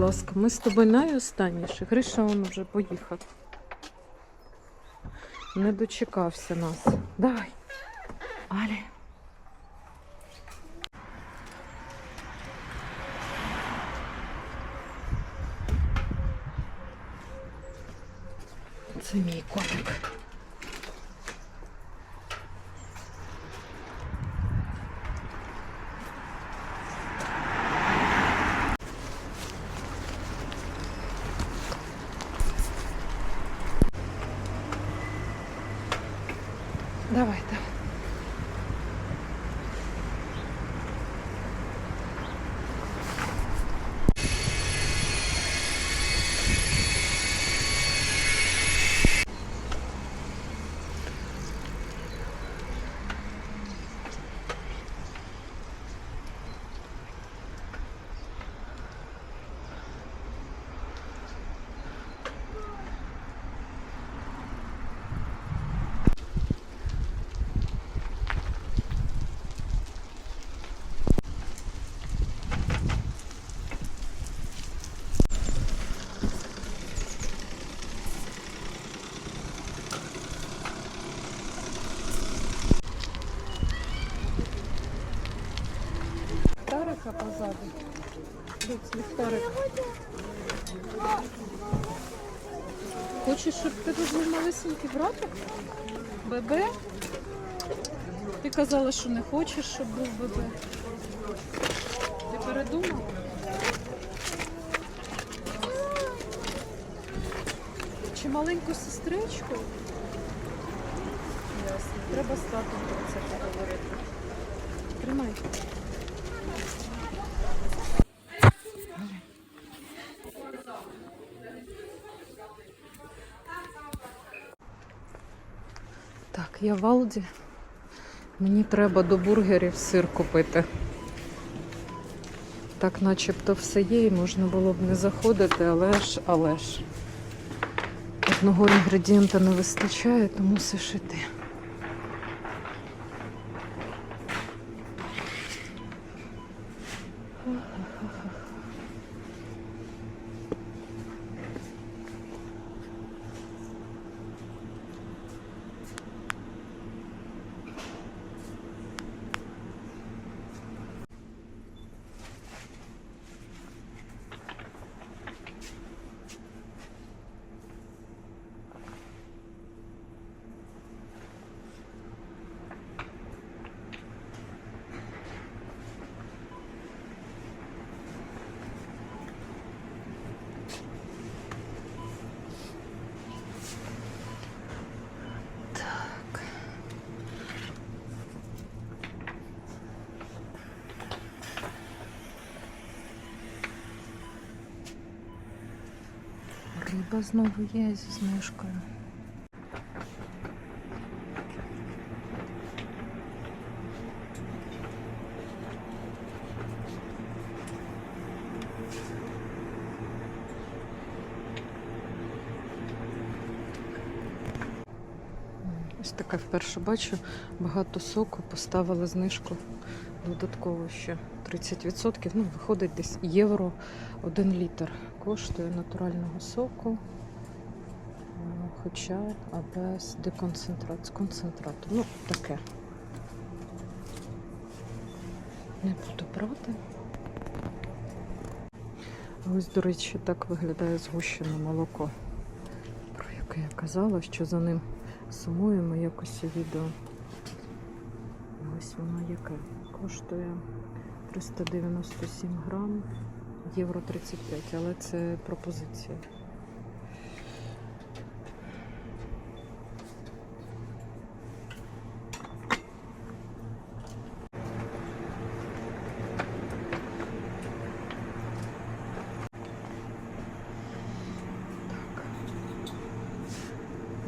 ласка. Ми з тобою найостанніші. Гриша он вже поїхав. Не дочекався нас. Давай. Алі. Це мій котик. Давай, давай. Ліхтарика позаду. Хочеш, щоб тебе був малесенький братик? Бебе? Ти казала, що не хочеш, щоб був бебе. Ти передумала? Чи маленьку сестричку? Ясно. Треба з татом про це поговорити. Тримай. Я в Алді. Мені треба до бургерів сир купити. Так начебто все є і можна було б не заходити, але ж, але ж. Одного інгредієнта не вистачає, тому мусиш іти. Так. Риба знову є зі знижкою. Ось таке вперше бачу. Багато соку поставили знижку додатково ще 30%. Ну, виходить десь євро 1 літр. Коштує натурального соку. Е, Хоча а без деконцентрат, з концентрату. Ну, таке. Не буду брати. Ось, до речі, так виглядає згущене молоко, про яке я казала, що за ним сумуємо якось у відео. Ось воно яке. Коштує 397 грам, євро 35, але це пропозиція.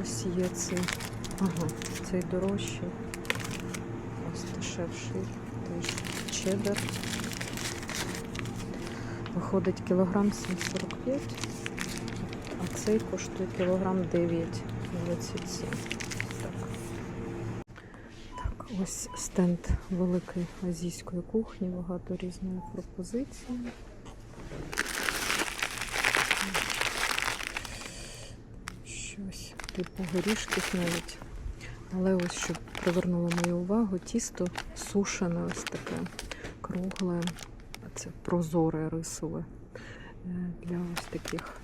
Ось є цей. Ага, цей дорожчий. Дешевший. Теж чеддер. Виходить кілограм 7,45, а цей коштує кілограм 9,27. Так. Так, Ось стенд великої азійської кухні, багато різної пропозиції. Щось типу горішків навіть. Але ось що привернуло мою увагу, тісто сушене, ось таке кругле, це прозоре рисове е, для ось таких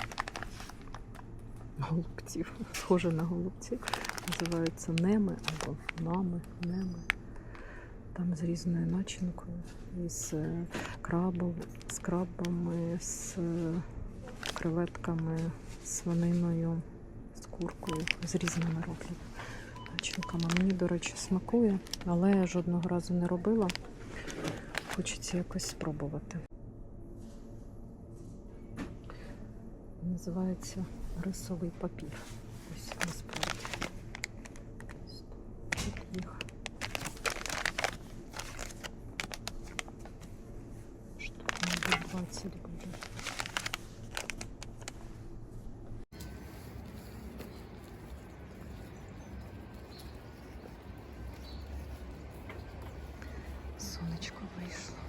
голубців. Схоже на голубців. Називаються неми або нами, неми. Там з різною начинкою, із е, крабом, з крабами, з е, креветками, свининою, з куркою, з різними роблять начинками. Мені, до речі, смакує, але я жодного разу не робила. Хочеться якось спробувати. Називається рисовий папір. Ось насправді. Ось Тут їх штук, мабуть, 20 буде. Сонечко вийшло.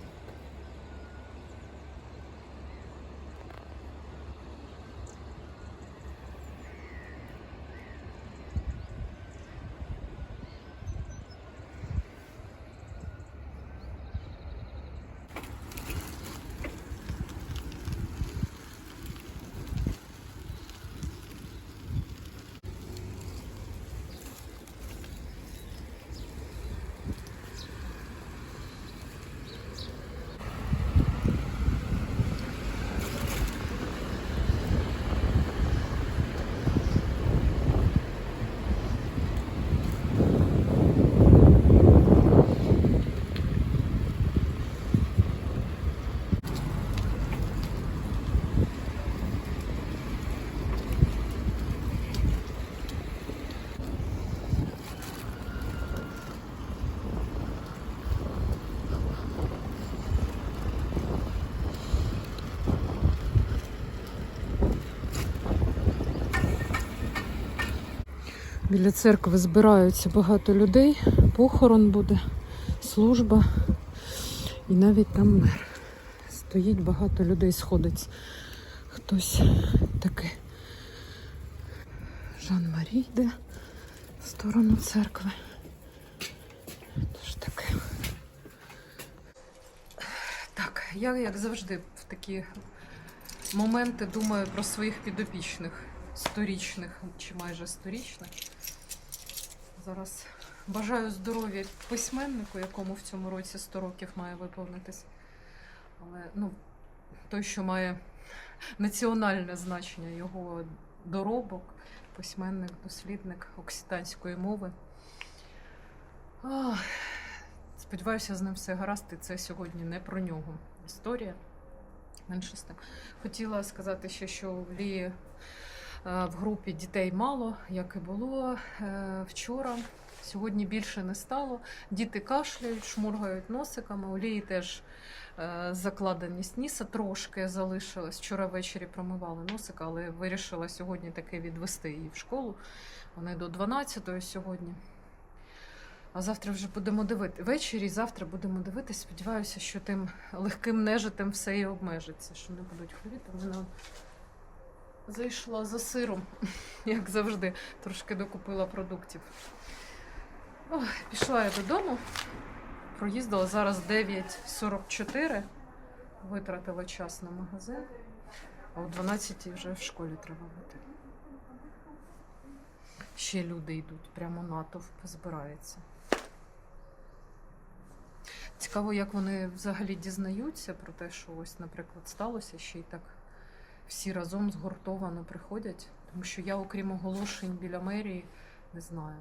Біля церкви збираються багато людей, похорон буде, служба. І навіть там мер. Стоїть багато людей, сходиться. Хтось таки. Жан-Марі йде в сторону церкви. Тож таке. Так, я, як завжди, в такі моменти думаю про своїх підопічних сторічних чи майже сторічних. Зараз бажаю здоров'я письменнику, якому в цьому році 100 років має виповнитись. Але ну, той, що має національне значення, його доробок, письменник, дослідник окситанської мови. Ах, сподіваюся, з ним все гаразд, і це сьогодні не про нього історія. Менше з тим. Хотіла сказати ще, що в Лії в групі дітей мало, як і було е, вчора. Сьогодні більше не стало. Діти кашляють, шмургають носиками. У Лії теж е, закладеність ніса трошки залишилась. Вчора ввечері промивали носик, але вирішила сьогодні таки відвести її в школу. Вони до 12-ї сьогодні. А завтра вже будемо дивити. Ввечері, завтра будемо дивитися. Сподіваюся, що тим легким нежитим все і обмежиться, що не будуть хворіти. Вона зайшла за сиром, як завжди, трошки докупила продуктів. Ой, пішла я додому, проїздила зараз 9.44, витратила час на магазин, а о 12 вже в школі треба бути. Ще люди йдуть, прямо натовп збирається. Цікаво, як вони взагалі дізнаються про те, що ось, наприклад, сталося, ще й так всі разом згуртовано приходять. Тому що я, окрім оголошень біля мерії, не знаю.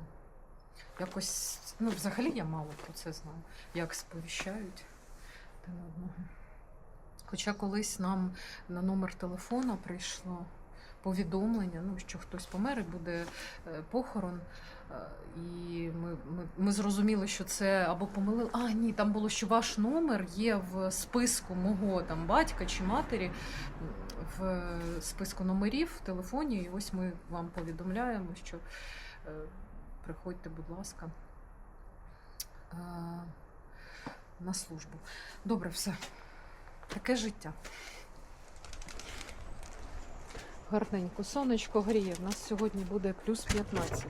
Якось, ну, взагалі я мало про це знаю, як сповіщають один одного. Хоча колись нам на номер телефона прийшло повідомлення, ну, що хтось помер і буде е, похорон. Е, І ми, ми, ми зрозуміли, що це або помилили. А, ні, там було, що ваш номер є в списку мого там батька чи матері, в списку номерів в телефоні. І ось ми вам повідомляємо, що е, приходьте, будь ласка. е, на службу. Добре, все. Таке життя. Гарненько. Сонечко гріє. У нас сьогодні буде плюс 15.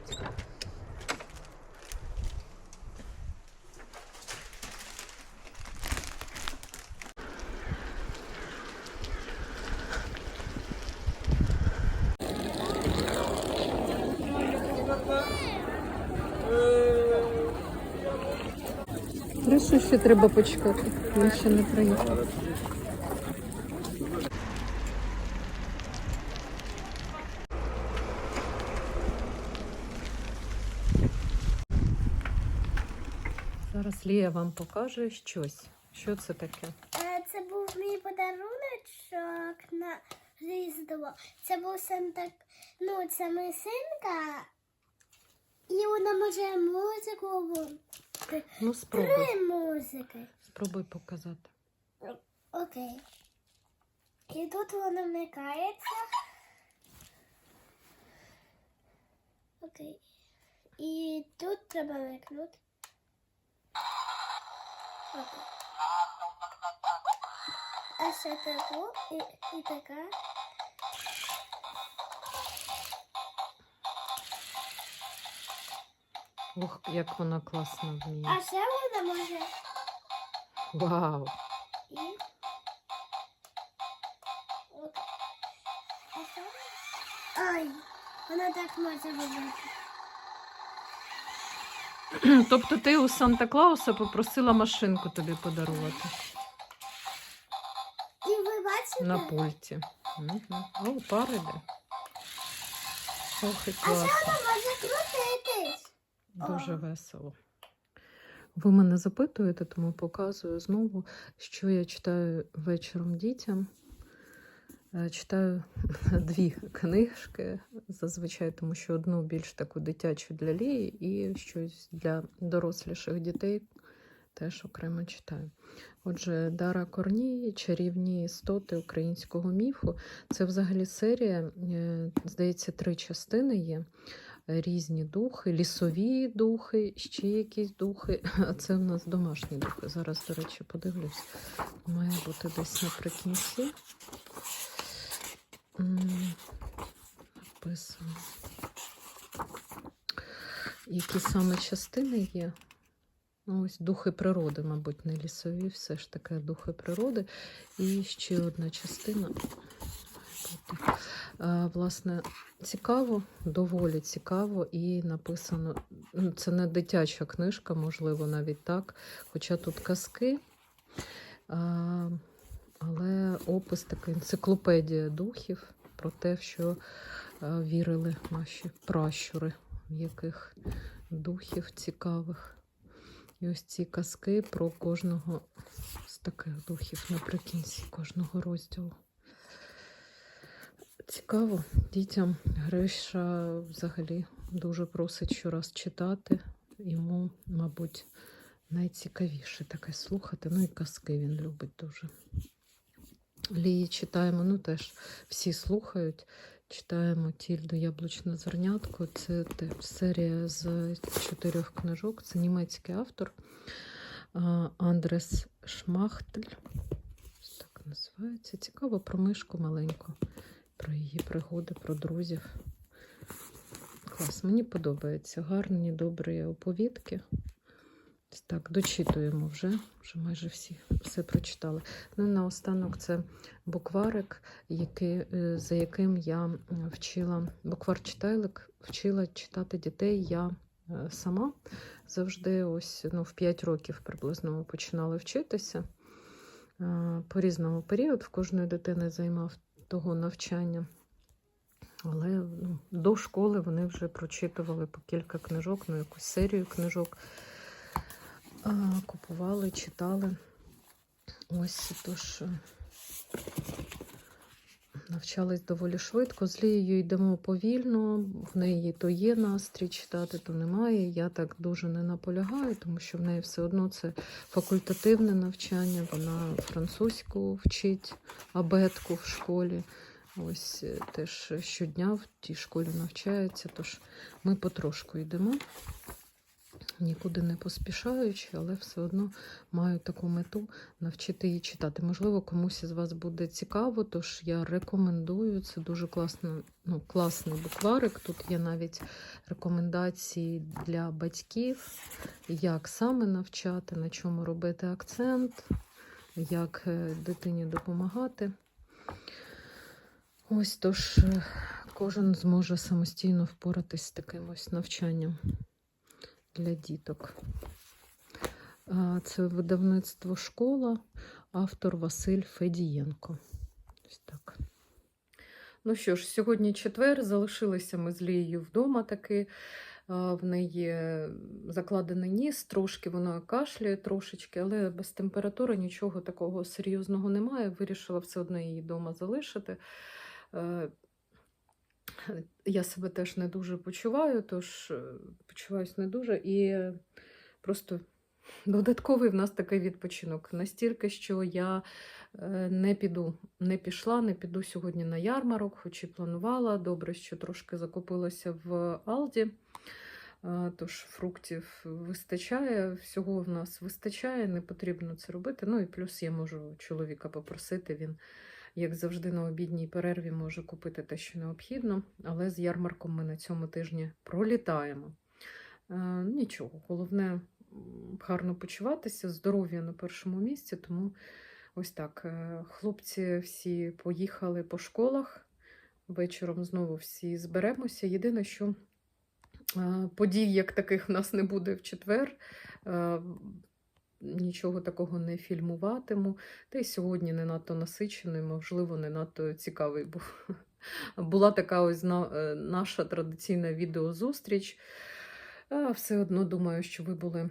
Кришу ще треба почекати. Він ще не приїхав. Зараз Лія вам покаже щось. Що це таке? Е, Це був мій подаруночок на Різдво. Це був Санта... Ну, це мисинка. І вона може музику. Ну, спробуй. Музики. Спробуй показати. Окей. І тут вона вмикається. Окей. І тут треба вмикнути. Окей. А ще таку і, і така. Ох, як вона класно вміє. А ще вона може Вау! і. Ай, вона так може робити. Тобто ти у Санта Клауса попросила машинку тобі подарувати І ви бачите? на пульті. Угу. О, пар іде. Ох, і А ще вона може. Дуже весело. Ви мене запитуєте, тому показую знову, що я читаю вечором дітям. Е, Читаю дві книжки зазвичай, тому що одну більш таку дитячу для Лії і щось для доросліших дітей теж окремо читаю. Отже, Дара Корній, чарівні істоти українського міфу. Це взагалі серія, е, здається, три частини є різні духи, лісові духи, ще якісь духи. А це в нас домашні духи. Зараз, до речі, подивлюсь. Має бути десь наприкінці. Написано. Які саме частини є? Ну, Ось духи природи, мабуть, не лісові, все ж таки духи природи. І ще одна частина. Власне, цікаво, доволі цікаво, і написано. ну, Це не дитяча книжка, можливо, навіть так. Хоча тут казки, але опис такий енциклопедія духів про те, що вірили наші пращури, в яких духів цікавих. І ось ці казки про кожного з таких духів наприкінці кожного розділу. Цікаво, дітям Гриша взагалі дуже просить щораз читати. Йому, мабуть, найцікавіше таке слухати. Ну і казки він любить дуже. Лії читаємо, ну теж всі слухають. Читаємо Тільду Яблучне зернятко. Це те- серія з чотирьох книжок. Це німецький автор Андрес Шмахтель. Так називається. Цікаво про мишку маленьку, про її пригоди, про друзів. Клас, мені подобається. Гарні, добрі оповідки. Так, дочитуємо вже. Вже майже всі все прочитали. Ну наостанок це букварик, який, е, за яким я вчила, буквар читайлик, вчила читати дітей я е, сама. Завжди ось ну, в 5 років приблизно ми починали вчитися. Е, По різному період в кожної дитини займав того навчання. Але ну, до школи вони вже прочитували по кілька книжок, ну якусь серію книжок. Купували, читали. Ось тож е, навчались доволі швидко. З Лією йдемо повільно, в неї то є настрій читати, то немає. Я так дуже не наполягаю, тому що в неї все одно це факультативне навчання. Вона французьку вчить абетку в школі. Ось е, теж щодня в тій школі навчається. Тож ми потрошку йдемо. Нікуди не поспішаючи, але все одно маю таку мету навчити її читати. Можливо, комусь із вас буде цікаво, тож я рекомендую. Це дуже класно, ну, класний букварик. Тут є навіть рекомендації для батьків, як саме навчати, на чому робити акцент, як е, дитині допомагати. Ось тож е, кожен зможе самостійно впоратись з таким ось навчанням для діток. Це видавництво школа, автор Василь Федієнко. Ось так. Ну що ж, сьогодні четвер, залишилися ми з Лією вдома таки. В неї закладений ніс, трошки вона кашляє трошечки, але без температури нічого такого серйозного немає. Вирішила все одно її вдома залишити. Я себе теж не дуже почуваю, тож е, почуваюсь не дуже. І просто додатковий в нас такий відпочинок. Настільки, що я е, не піду, не пішла, не піду сьогодні на ярмарок, хоч і планувала. Добре, що трошки закупилася в Алді. Е, Тож фруктів вистачає, всього в нас вистачає, не потрібно це робити. Ну і плюс я можу чоловіка попросити, він, як завжди, на обідній перерві може купити те, що необхідно. Але з ярмарком ми на цьому тижні пролітаємо. Е, Нічого, головне гарно почуватися, здоров'я на першому місці. Тому ось так. е, Хлопці всі поїхали по школах. Вечором знову всі зберемося. Єдине, що е, подій, як таких, в нас не буде в четвер. Нічого такого не фільмуватиму. Та й сьогодні не надто насичений, можливо, не надто цікавий був. Була така ось е, наша традиційна відеозустріч. Все одно думаю, що ви були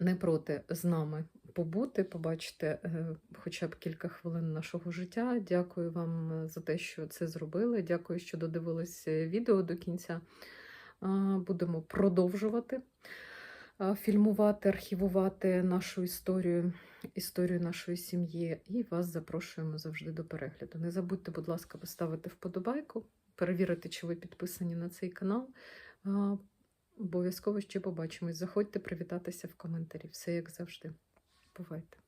не проти з нами побути, побачити е, хоча б кілька хвилин нашого життя. Дякую вам е, за те, що це зробили. Дякую, що додивились відео до кінця. Будемо продовжувати фільмувати, архівувати нашу історію, історію нашої сім'ї. І вас запрошуємо завжди до перегляду. Не забудьте, будь ласка, поставити вподобайку, перевірити, чи ви підписані на цей канал. Обов'язково ще побачимось. Заходьте привітатися в коментарі. Все як завжди. Бувайте.